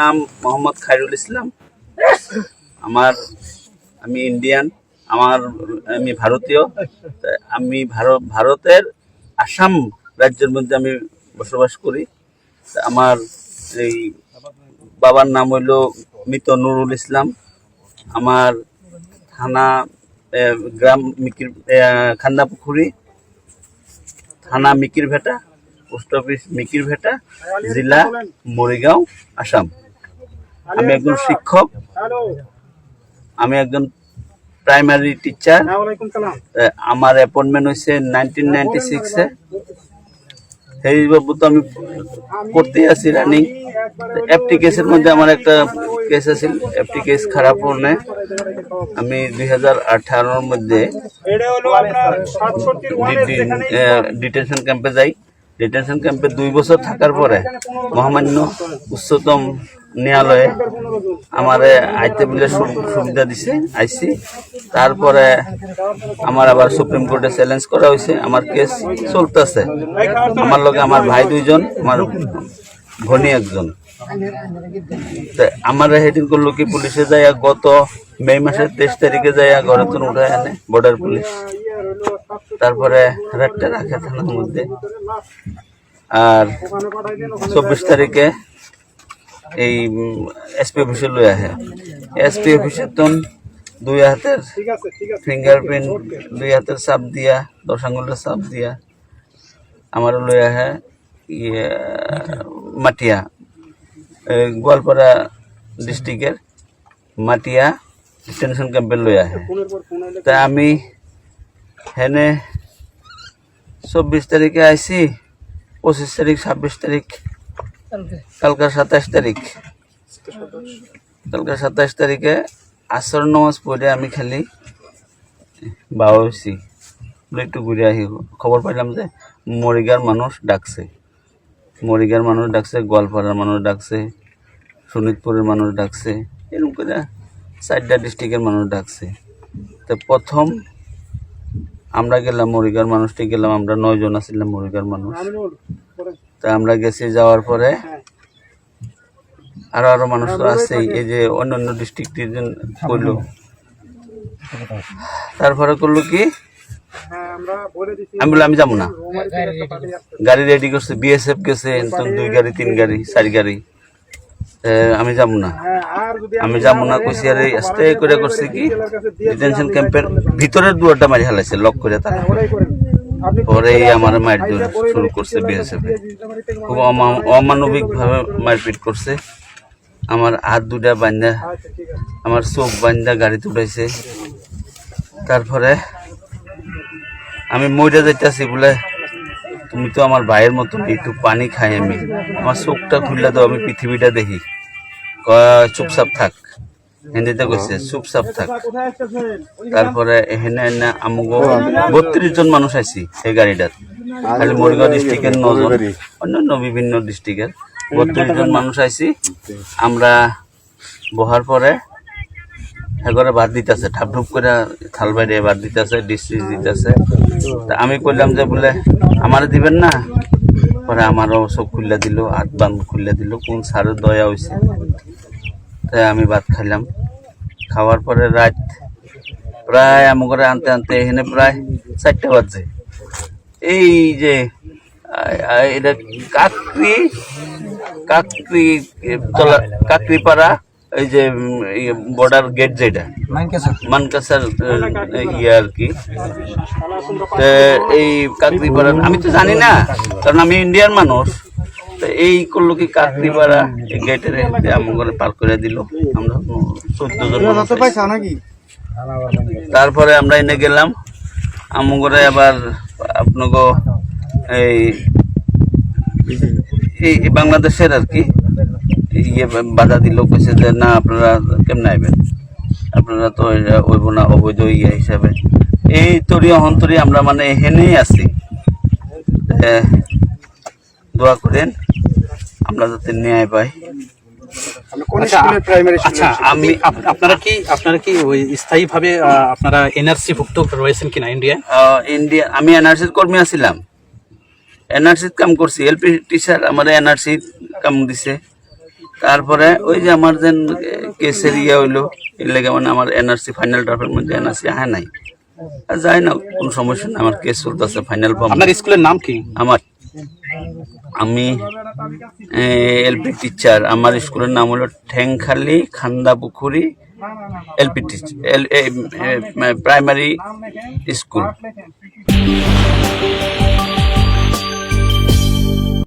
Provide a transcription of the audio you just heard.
নাম মোহাম্মদ খায়রুল ইসলাম। আমার, আমি ইন্ডিয়ান আমার, আমি ভারতীয়। আমি ভারত, ভারতের আসাম রাজ্যের মধ্যে আমি বসবাস করি। আমার এই বাবার নাম হইল মৃত নুরুল ইসলাম। আমার থানা গ্রাম মিকির খান্দা পুখুরি থানা মিকির ভেটা পোস্ট অফিস মিকির ভেটা জেলা মরিগাঁও আসাম। আমি একজন শিক্ষক। আমি একজন প্রাইমারি টিচার। আমার অ্যাপয়েন্টমেন্ট হয়েছে নাইনটিন নাইনটি সিক্সে। সেই বাবু তো আমি করতে আছি রানিং এফটি কেসের মধ্যে আমার একটা কেস আছে এফটি কেস খারাপ হলে আমি দুই হাজার আঠারোর মধ্যে ডিটেনশন ক্যাম্পে যাই। ডিটেনশন ক্যাম্পে দুই বছর থাকার পরে মহামান্য উচ্চতম ন্যায়ালয়ে আমারে আইতে সু- সুবিধা দিছে আইসি তারপরে আমার আবার সুপ্রিম কোর্টে চ্যালেঞ্জ করা হয়েছে, আমার কেস চলতেছে। আমার লগে আমার ভাই দুইজন, আমার ভনী একজন। আমার হেডিং করল কি, পুলিশে যায় গত মে মাসের তেইশ তারিখে যায় ঘরে তো উঠায় আনে বর্ডার পুলিশ তারপরে রাতটা রাখে থানার মধ্যে। আর চব্বিশ তারিখে এই এসপি অফিসে লই আহে। এসপি অফিসের তো দুই হাতের ফিঙ্গারপ্রিন্ট দুই হাতের চাপ দিয়া দশ আঙুলের চাপ দিয়া আমার লই আহে ইয়ে মাটিয়া এই গোয়ালপাড়া ডিস্ট্রিক্টের মাটিয়া ডিটেনশন ক্যাম্পে লই আহে তা আমি হেনে চব্বিশ তারিখে আইছি পঁচিশ তারিখ ছাব্বিশ তারিখ কালকা। সাতাশ তারিখ। কালকা সাতাশ তারিখে আসর নামাজ পড়ে আমি খালি বাবা হয়েছি বলে একটু ঘুরে আহি খবর পাইলাম যে মরিগার মানুষ ডাকছে। মরিগার মানুষ ডাকছে গোয়ালপাড়ার মানুষ ডাকছে শোনিতপুরের মানুষ ডাকছে এরকম করে চারটা ডিস্ট্রিক্টের মানুষ ডাকছে। তো প্রথম আমরা গেলাম মরিগার মানুষটি গেলাম আমরা নয়জন আছিলাম মরিগার মানুষ। তা আমরা গেছি যাওয়ার পরে আরও আরও মানুষ তো আছেই। এই যে অন্য অন্যান্য ডিস্ট্রিক্ট করল। তারপরে করল কি? আমি বললাম আমি যাব না। গাড়ি রেডি করছে বিএসএফ গেছে দুই গাড়ি তিন গাড়ি চারি গাড়ি। আমি যাব না। আমি যাব না কইছি আরে আস্তে করে করছে কি? ডিটেনশন ক্যাম্পের ভিতরের দুয়ারটা মারি হালাইছে লক করে তারা। পরে আমার মারধর শুরু করছে বিএসএফ খুব অমা- অমানবিক ভাবে মারপিট করছে। আমার হাত দুটা বান্ধা আমার চোখ বান্ধা গাড়িতে উঠাইছে। তারপরে আমি মরে যাইতেছি বলে তুমি তো আমার ভাইয়ের মতন একটু পানি খাই আমি। আমার চোখটা খুললে দাও আমি পৃথিবীটা দেখি। চুপচাপ থাক। হিন্দিতে কইছে চুপচাপ থাক। তারপরে এখানে না আমগো বত্রিশ জন মানুষ আইছি এই গাড়িটার। খালি মরিগাঁও ডিস্ট্রিক্টের নজন। অন্যান্য বিভিন্ন ডিস্ট্রিক্টের বত্রিশ জন মানুষ আইছি। আমরা বহার পরে এগরে ভাত দিতেছে ঠাপ ঠুপ করে থাল বাইরে দিতেছে ডিশ টিশ দিতেছে। তা আমি কইলাম যে বলে, আমারে দিবেন না? পরে আমারও সব খুললে দিল, হাত বান খুললে দিল, কোন সারের দয়া হয়েছে তাই আমি ভাত খাইলাম। খাওয়ার পরে রাত প্রায় আমার ঘরে আনতে আনতে এখানে প্রায় চারটে বাজে। এই যে এটা কাকরি কাকরি তলা কাকরি পাড়া এই যে বর্ডার গেট যেটা। মানকাসার ইয়ে আর কি। এই কাকরি পাড়া আমি তো জানি না কারণ আমি ইন্ডিয়ান মানুষ। তো এই করল কি কাকরি পাড়া এই গেটের আমার পার করে দিল। আমরা চোদ্দ জন। তারপরে আমরা এনে গেলাম। আমগরে আবার আপনাকে এই বাংলাদেশের আর কি ইয়ে বাধা দিল কইছে যে না আপনারা কেমনে আইবেন? আপনারা তো হইব না অবৈধ ইয়ে হিসাবে। এই তরি অহন্তরি আমরা মানে এহেনেই আছি। দোয়া করেন আমরা যাতে ন্যায় পাই। কোন আচ্ছা, আচ্ছা আমি আপ- আপনারা কি আপনারা কি ওই স্থায়ীভাবে আপনারা এনআরসি ভুক্ত রয়েছেন কিনা ইন্ডিয়া আমি এনআরসির কর্মী আছিলাম। এনআরসির কাম করছি এলপি টিচার আমার এনআরসি কাম দিছে। তারপরে ওই যে আমার যেন কেসের ইয়ে হইল এর লেগে মানে আমার এনআরসি ফাইনাল ড্রাফের মধ্যে এনআরসি আহে নাই। আর যাই না কোনো সমস্যা নাই আমার কেস চলতেছে ফাইনাল পাবো আপনার স্কুলের নাম কি? আমার আমি এলপি টিচার আমার স্কুলের নাম হলো Thengkhali Khanda Pukhuri LP teacher primary school